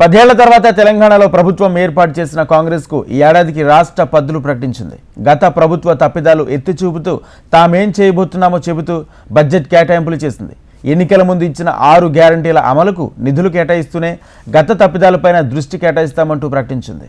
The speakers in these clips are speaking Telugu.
పదేళ్ళ తర్వాత తెలంగాణలో ప్రభుత్వం ఏర్పాటు చేసిన కాంగ్రెస్కు ఈ ఏడాదికి రాష్ట్ర పద్దులు ప్రకటించింది. గత ప్రభుత్వ తప్పిదాలు ఎత్తి చూపుతూ తామేం చేయబోతున్నామో చెబుతూ బడ్జెట్ కేటాయింపులు చేసింది. ఎన్నికల ముందు ఇచ్చిన ఆరు గ్యారంటీల అమలుకు నిధులు కేటాయిస్తూనే గత తప్పిదాలపైన దృష్టి కేటాయిస్తామంటూ ప్రకటించింది.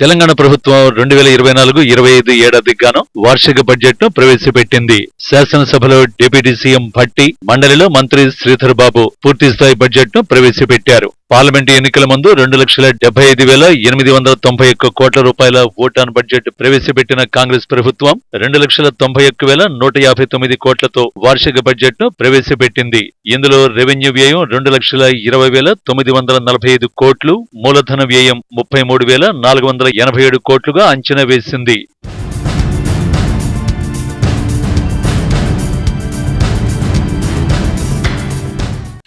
తెలంగాణ ప్రభుత్వం రెండు వేల ఇరవై నాలుగు ఇరవై ఐదు ఏడాదికి గాను వార్షిక బడ్జెట్ను ప్రవేశపెట్టింది. శాసనసభలో డిప్యూటీ సీఎం భట్టి మండలిలో మంత్రి శ్రీధర్ బాబు పూర్తిస్థాయి బడ్జెట్ను ప్రవేశపెట్టారు. పార్లమెంటు ఎన్నికల ముందు రెండు లక్షల డెబ్బై ఐదు వేల ఎనిమిది వందల తొంభై ఒక్క కోట్ల రూపాయల ఓటాన్ బడ్జెట్ ప్రవేశపెట్టిన కాంగ్రెస్ ప్రభుత్వం రెండు లక్షల తొంభై ఒక్క వేల నూట యాభై తొమ్మిది కోట్లతో వార్షిక బడ్జెట్ను ప్రవేశపెట్టింది. ఇందులో రెవెన్యూ వ్యయం రెండు లక్షల ఇరవై వేల తొమ్మిది వందల నలభై ఐదు కోట్లు మూలధన వ్యయం ముప్పై మూడు వేల నాలుగు వందల ఎనభై ఏడు కోట్లుగా అంచనా వేసింది.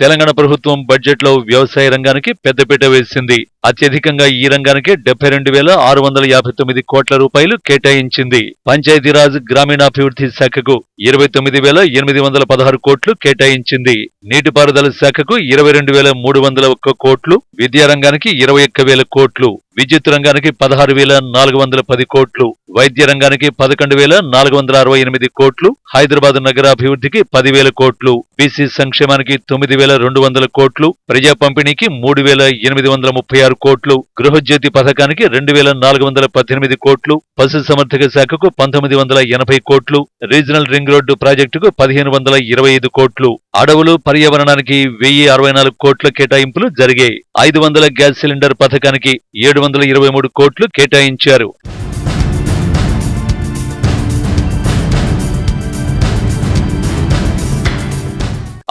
తెలంగాణ ప్రభుత్వం బడ్జెట్లో వ్యవసాయ రంగానికి పెద్దపీట వేసింది. అత్యధికంగా ఈ రంగానికి డెబ్బై రెండు వేల ఆరు వందల యాభై తొమ్మిది కోట్ల రూపాయలు కేటాయించింది. పంచాయతీరాజ్ గ్రామీణాభివృద్ధి శాఖకు ఇరవై తొమ్మిది వేల ఎనిమిది వందల పదహారు కోట్లు కేటాయించింది. నీటిపారుదల శాఖకు ఇరవై రెండు వేల మూడు వందల ఒక్క కోట్లు విద్యారంగానికి ఇరవై ఒక్క వేల కోట్లు. విద్యుత్ రంగానికి పదహారు వేల నాలుగు వందల పది కోట్లు వైద్య రంగానికి పదకొండు వేల నాలుగు వందల అరవై ఎనిమిది కోట్లు హైదరాబాద్ నగరాభివృద్ధికి పదివేల కోట్లు బీసీ సంక్షేమానికి తొమ్మిది వేల రెండు వందల కోట్లు ప్రజా పంపిణీకి మూడు వేల ఎనిమిది వందల ముప్పై ఆరు కోట్లు గృహజ్యోతి పథకానికి రెండు వేల నాలుగు వందల పద్దెనిమిది కోట్లు పశు సమర్థక శాఖకు పంతొమ్మిది వందల ఎనభై కోట్లు రీజనల్ రింగ్ రోడ్డు ప్రాజెక్టుకు పదిహేను వందల ఇరవై ఐదు కోట్లు అడవులు పర్యావరణానికి వెయ్యి అరవై నాలుగు కోట్ల కేటాయింపులు జరిగాయి. ఐదు వందల గ్యాస్ సిలిండర్ పథకానికి ఏడు వందల ఇరవై మూడు కోట్లు కేటాయించారు.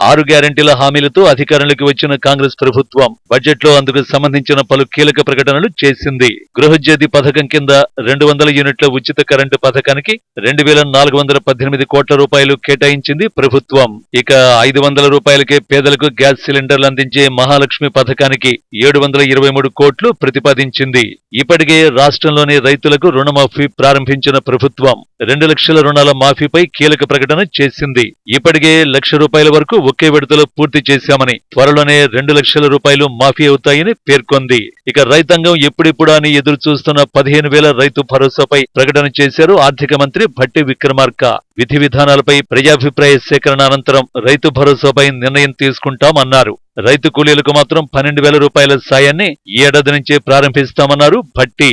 ఆరు గ్యారంటీల హామీలతో అధికారంలోకి వచ్చిన కాంగ్రెస్ ప్రభుత్వం బడ్జెట్లో అందుకు సంబంధించిన పలు కీలక ప్రకటనలు చేసింది. గృహజ్యోతి పథకం కింద రెండు వందల యూనిట్ల ఉచిత కరెంటు పథకానికి రెండు వేల నాలుగు వందల పద్దెనిమిది కోట్ల రూపాయలు కేటాయించింది ప్రభుత్వం. ఇక ఐదు వందల రూపాయలకే పేదలకు గ్యాస్ సిలిండర్లు అందించే మహాలక్ష్మి పథకానికి ఏడు వందల ఇరవై మూడు కోట్లు ప్రతిపాదించింది. ఇప్పటికే రాష్ట్రంలోని రైతులకు రుణమాఫీ ప్రారంభించిన ప్రభుత్వం రెండు లక్షల రుణాల మాఫీపై కీలక ప్రకటన చేసింది. ఇప్పటికే లక్ష రూపాయల వరకు ఒకే విడతలో పూర్తి చేశామని త్వరలోనే రెండు లక్షల రూపాయలు మాఫీ అవుతాయని పేర్కొంది. ఇక రైతాంగం ఎప్పుడిప్పుడు అని ఎదురు చూస్తున్న పదిహేను వేల రైతు భరోసాపై ప్రకటన చేశారు ఆర్థిక మంత్రి భట్టి విక్రమార్క. విధి విధానాలపై ప్రజాభిప్రాయ సేకరణ అనంతరం రైతు భరోసాపై నిర్ణయం తీసుకుంటామన్నారు. రైతు కూలీలకు మాత్రం పన్నెండు వేల రూపాయల సాయాన్ని ఈ ఏడాది నుంచే ప్రారంభిస్తామన్నారు భట్టి.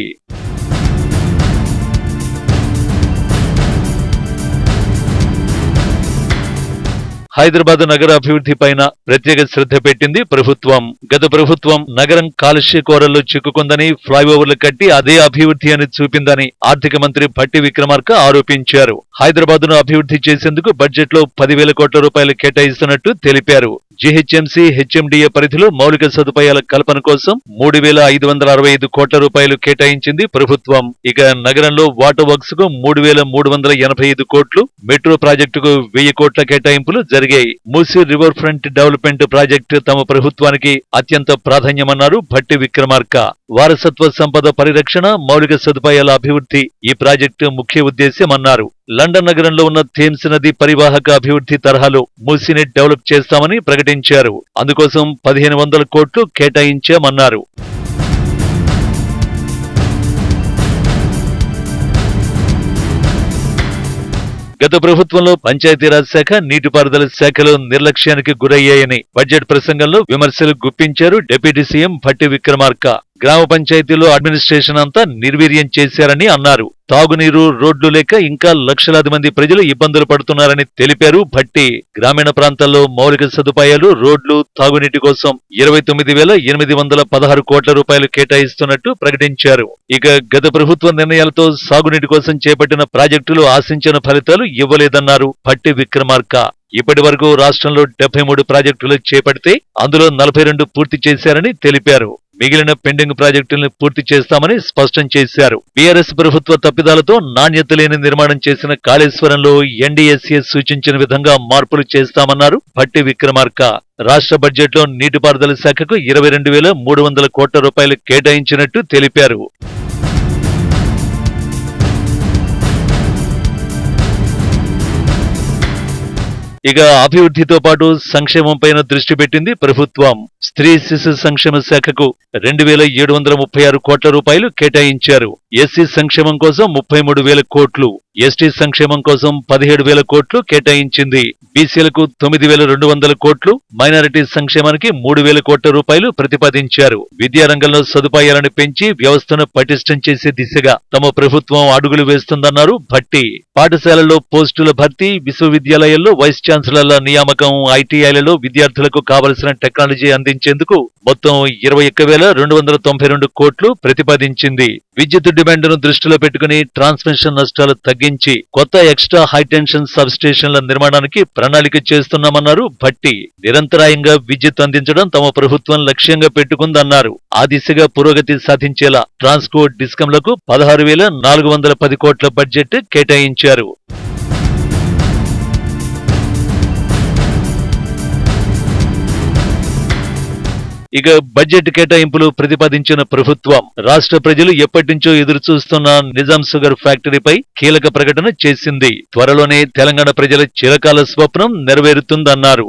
హైదరాబాద్ నగర అభివృద్ధి పైన ప్రత్యేక శ్రద్ధ పెట్టింది ప్రభుత్వం. గత ప్రభుత్వం నగరం కాలుష్య కోరల్లో చిక్కుకుందని ఫ్లైఓవర్లు కట్టి అదే అభివృద్ధి అని చూపిందని ఆర్థిక మంత్రి భట్టి విక్రమార్క ఆరోపించారు. హైదరాబాద్ను అభివృద్ధి చేసేందుకు బడ్జెట్లో పదివేల కోట్ల రూపాయలు కేటాయిస్తున్నట్టు తెలిపారు. జీహెచ్ఎంసీ హెచ్ఎండిఏ పరిధిలో మౌలిక సదుపాయాల కల్పన కోసం మూడు వేల ఐదు వందల అరవై ఐదు కోట్ల రూపాయలు కేటాయించింది ప్రభుత్వం. ఇక నగరంలో వాటర్ వర్క్స్కు మూడు వేల మూడు వందల ఎనభై ఐదు కోట్లు మెట్రో ప్రాజెక్టుకు వెయ్యి కోట్ల కేటాయింపులు జరిగాయి. Musi river front development project తమ ప్రభుత్వానికి అత్యంత ప్రాధాన్యమన్నారు భట్టి విక్రమార్క. వారసత్వ సంపద పరిరక్షణ మౌలిక సదుపాయాల అభివృద్ధి ఈ ప్రాజెక్టు ముఖ్య ఉద్దేశ్యమన్నారు. లండన్ నగరంలో ఉన్న థేమ్స్ నది పరివాహక అభివృద్ధి తరహాలో మూసీని డెవలప్ చేస్తామని ప్రకటించారు. అందుకోసం పదిహేను వందల కోట్లు కేటాయించామన్నారు. గత ప్రభుత్వంలో పంచాయతీరాజ్ శాఖ నీటిపారుదల శాఖలో నిర్లక్ష్యానికి గురయ్యాయని బడ్జెట్ ప్రసంగంలో విమర్శలు గుప్పించారు డిప్యూటీ సీఎం భట్టి విక్రమార్క. గ్రామ పంచాయతీలో అడ్మినిస్ట్రేషన్ అంతా నిర్వీర్యం చేశారని అన్నారు. తాగునీరు రోడ్లు లేక ఇంకా లక్షలాది మంది ప్రజలు ఇబ్బందులు పడుతున్నారని తెలిపారు భట్టి. గ్రామీణ ప్రాంతాల్లో మౌలిక సదుపాయాలు రోడ్లు తాగునీటి కోసం ఇరవై తొమ్మిది వేల ఎనిమిది వందల పదహారు కోట్ల రూపాయలు కేటాయిస్తున్నట్టు ప్రకటించారు. ఇక గత ప్రభుత్వ నిర్ణయాలతో సాగునీటి కోసం చేపట్టిన ప్రాజెక్టులు ఆశించిన ఫలితాలు ఇవ్వలేదన్నారు భట్టి విక్రమార్క. ఇప్పటి వరకు రాష్ట్రంలో డెబ్బై మూడు ప్రాజెక్టులు చేపడితే అందులో నలభై రెండు పూర్తి చేశారని తెలిపారు. మిగిలిన పెండింగ్ ప్రాజెక్టులను పూర్తి చేస్తామని స్పష్టం చేశారు. బీఆర్ఎస్ ప్రభుత్వ తప్పిదాలతో నాణ్యత లేని నిర్మాణం చేసిన కాళేశ్వరంలో ఎన్డీఎస్ఏ సూచించిన విధంగా మార్పులు చేస్తామన్నారు భట్టి విక్రమార్క. రాష్ట్ర బడ్జెట్లో నీటిపారుదల శాఖకు ఇరవై రెండు వేల మూడు వందల కోట్ల రూపాయలు కేటాయించినట్టు తెలిపారు. ఇక అభివృద్ధితో పాటు సంక్షేమం పైన దృష్టి పెట్టింది ప్రభుత్వం. స్త్రీ శిశు సంక్షేమ శాఖకు రెండు వేల ఏడు వందల ముప్పై ఆరు కోట్ల రూపాయలు కేటాయించారు. ఎస్సీ సంక్షేమం కోసం ముప్పై మూడు వేల కోట్లు. ఎస్టీ సంక్షేమం కోసం పదిహేడు వేల కోట్లు కేటాయించింది. బీసీలకు తొమ్మిది వేల రెండు వందల కోట్లు మైనారిటీ సంక్షేమానికి మూడు వేల కోట్ల రూపాయలు ప్రతిపాదించారు. విద్యారంగంలో సదుపాయాలను పెంచి వ్యవస్థను పటిష్టం చేసే దిశగా తమ ప్రభుత్వం అడుగులు వేస్తుందన్నారు భట్టి. పాఠశాలల్లో పోస్టుల భర్తీ విశ్వవిద్యాలయాల్లో వైస్ ఛాన్సలర్ల నియామకం ఐటీఐలలో విద్యార్థులకు కావలసిన టెక్నాలజీ అందించేందుకు మొత్తం ఇరవై ఒక్క వేల రెండు వందల తొంభై రెండు కోట్లు ప్రతిపాదించింది. విద్యుత్ డిమాండ్ను దృష్టిలో పెట్టుకుని ట్రాన్స్మిషన్ నష్టాలు తగ్గించి కొత్త ఎక్స్ట్రా హైటెన్షన్ సబ్ స్టేషన్ల నిర్మాణానికి ప్రణాళిక చేస్తున్నామన్నారు భట్టి. నిరంతరాయంగా విద్యుత్ అందించడం తమ ప్రభుత్వం లక్ష్యంగా పెట్టుకుందన్నారు. ఆ దిశగా పురోగతి సాధించేలా ట్రాన్స్కో డిస్కంలకు పదహారు వేల నాలుగు వందల పది కోట్ల బడ్జెట్ కేటాయించారు. ఇక బడ్జెట్ కేటాయింపులు ప్రతిపాదించిన ప్రభుత్వం. రాష్ట్ర ప్రజలు ఎప్పటినుంచో ఎదురు చూస్తున్న నిజాం షుగర్ ఫ్యాక్టరీపై కీలక ప్రకటన చేసింది. త్వరలోనే తెలంగాణ ప్రజల చిరకాల స్వప్నం నెరవేరుతుందన్నారు.